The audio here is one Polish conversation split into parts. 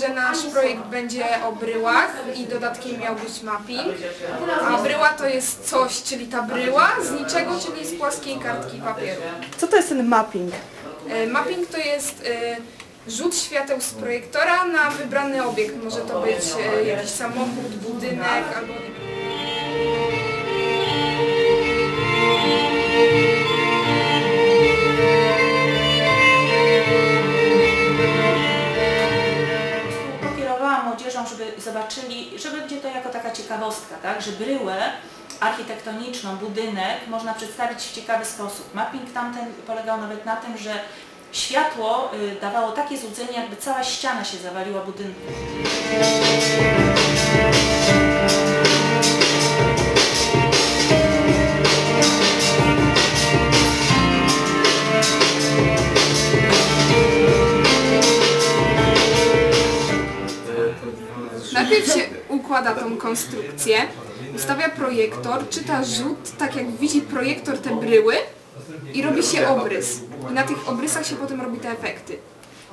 Że nasz projekt będzie o bryłach i dodatkiem miał być mapping. A bryła to jest coś, czyli ta bryła z niczego, czyli z płaskiej kartki papieru. Co to jest ten mapping? E, Mapping to jest e, rzut świateł z projektora na wybrany obiekt. Może to być e, jakiś samochód, budynek albo... ciekawostka, tak, że bryłę architektoniczną, budynek można przedstawić w ciekawy sposób. Mapping tamten polegał nawet na tym, że światło y, dawało takie złudzenie, jakby cała ściana się zawaliła budynku. Najpierw się układa tą konstrukcję, ustawia projektor, czyta rzut, tak jak widzi projektor te bryły i robi się obrys. I na tych obrysach się potem robi te efekty.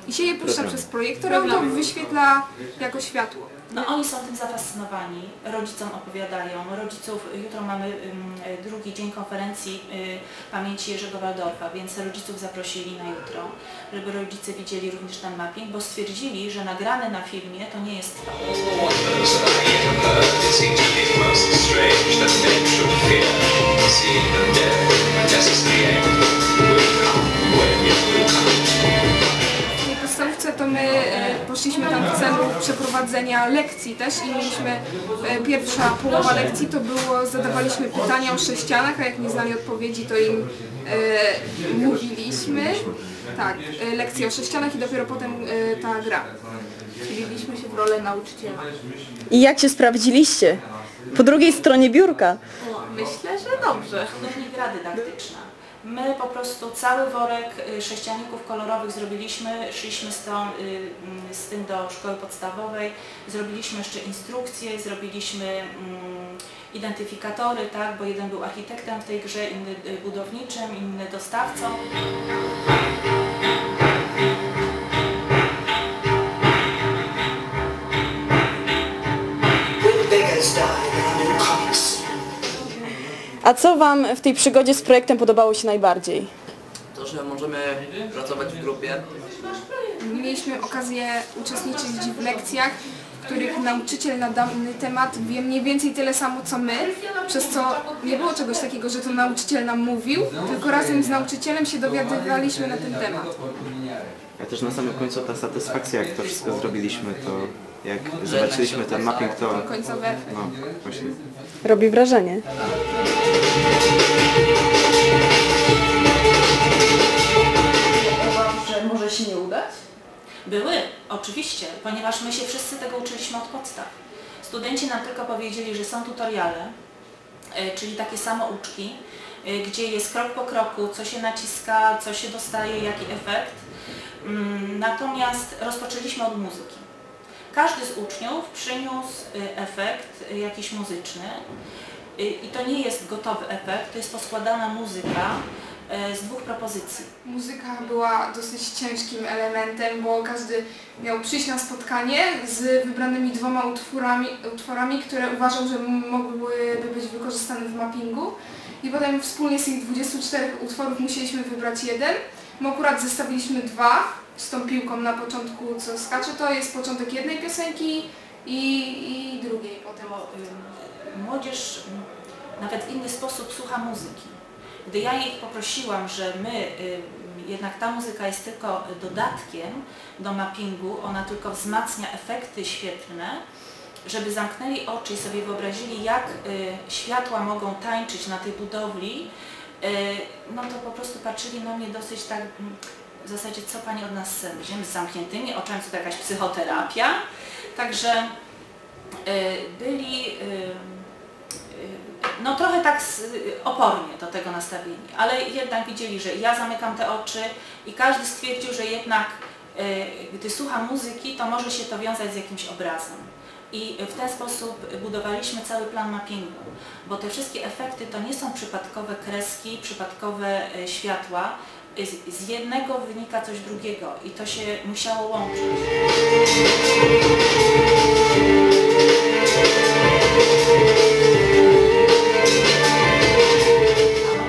I się je puszcza przez projektor, on to wyświetla jako światło. No oni są tym zafascynowani, rodzicom opowiadają, rodziców, jutro mamy ym, drugi dzień konferencji y, pamięci Jerzego Waldorfa, więc rodziców zaprosili na jutro, żeby rodzice widzieli również ten mapping, bo stwierdzili, że nagrane na filmie to nie jest to. To my e, poszliśmy tam w celu przeprowadzenia lekcji też i mieliśmy e, pierwsza połowa lekcji to było, zadawaliśmy pytania o sześcianach, a jak nie znali odpowiedzi to im e, mówiliśmy. Tak, lekcje o sześcianach i dopiero potem e, ta gra. Wcieliliśmy się w rolę nauczyciela. I jak się sprawdziliście? Po drugiej stronie biurka. Myślę, że dobrze. Gra dydaktyczna. My po prostu cały worek y, sześcianików kolorowych zrobiliśmy, szliśmy z, tą, y, mm, z tym do szkoły podstawowej, zrobiliśmy jeszcze instrukcje, zrobiliśmy mm, identyfikatory, tak, bo jeden był architektem w tej grze, inny y, budowniczym, inny dostawcą. A co Wam w tej przygodzie z projektem podobało się najbardziej? To, że możemy pracować w grupie, Mieliśmy okazję uczestniczyć w lekcjach, w których nauczyciel na dany temat wie mniej więcej tyle samo co my, przez co nie było czegoś takiego, że to nauczyciel nam mówił, tylko razem z nauczycielem się dowiadywaliśmy na ten temat. Ja też na samym końcu ta satysfakcja, jak to wszystko zrobiliśmy, to jak zobaczyliśmy ten mapping, to no właśnie Robi wrażenie. Że może się nie udać? Były, oczywiście, ponieważ my się wszyscy tego uczyliśmy od podstaw. Studenci nam tylko powiedzieli, że są tutoriale, e, czyli takie samouczki, e, gdzie jest krok po kroku, co się naciska, co się dostaje, jaki efekt. Mm, Natomiast rozpoczęliśmy od muzyki. Każdy z uczniów przyniósł e, efekt jakiś muzyczny E, i to nie jest gotowy efekt, to jest poskładana muzyka e, z dwóch propozycji. Muzyka była dosyć ciężkim elementem, bo każdy miał przyjść na spotkanie z wybranymi dwoma utworami, utworami które uważał, że mogłyby być wykorzystane w mappingu. I potem wspólnie z tych 24 utworów musieliśmy wybrać jeden. My akurat zestawiliśmy dwa z tą piłką na początku, co skacze. To jest początek jednej piosenki i, i drugiej potem. y, młodzież mm, nawet w inny sposób słucha muzyki. Gdy ja ich poprosiłam, że my, y, jednak ta muzyka jest tylko dodatkiem do mappingu, ona tylko wzmacnia efekty świetlne, żeby zamknęli oczy i sobie wyobrazili, jak y, światła mogą tańczyć na tej budowli, y, no to po prostu patrzyli na mnie dosyć tak mm, w zasadzie, co Pani od nas? Będziemy z zamkniętymi oczami, co to jakaś psychoterapia. Także y, byli y, y, no trochę tak opornie do tego nastawieni, ale jednak widzieli, że ja zamykam te oczy i każdy stwierdził, że jednak y, gdy słucha muzyki, to może się to wiązać z jakimś obrazem. I w ten sposób budowaliśmy cały plan mappingu, bo te wszystkie efekty to nie są przypadkowe kreski, przypadkowe e, światła, z, z jednego wynika coś drugiego i to się musiało łączyć.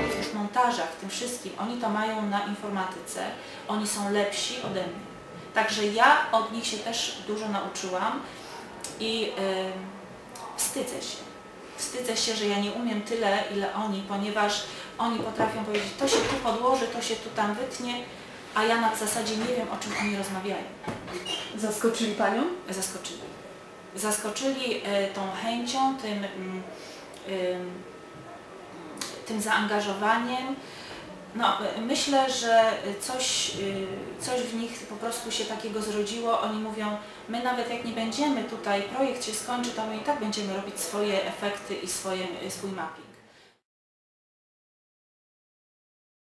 W tych montażach, w tym wszystkim, oni to mają na informatyce, oni są lepsi ode mnie. Także ja od nich się też dużo nauczyłam i em, wstydzę się. Wstydzę się, że ja nie umiem tyle, ile oni, ponieważ oni potrafią powiedzieć, to się tu podłoży, to się tu tam wytnie, a ja na zasadzie nie wiem, o czym oni rozmawiają. Zaskoczyli Panią? Zaskoczyli. Zaskoczyli e, tą chęcią, tym, mm, ym, tym zaangażowaniem. No, e, myślę, że coś, y, coś w nich po prostu się takiego zrodziło. Oni mówią, my nawet jak nie będziemy tutaj, projekt się skończy, to my i tak będziemy robić swoje efekty i swoje, swój mapping.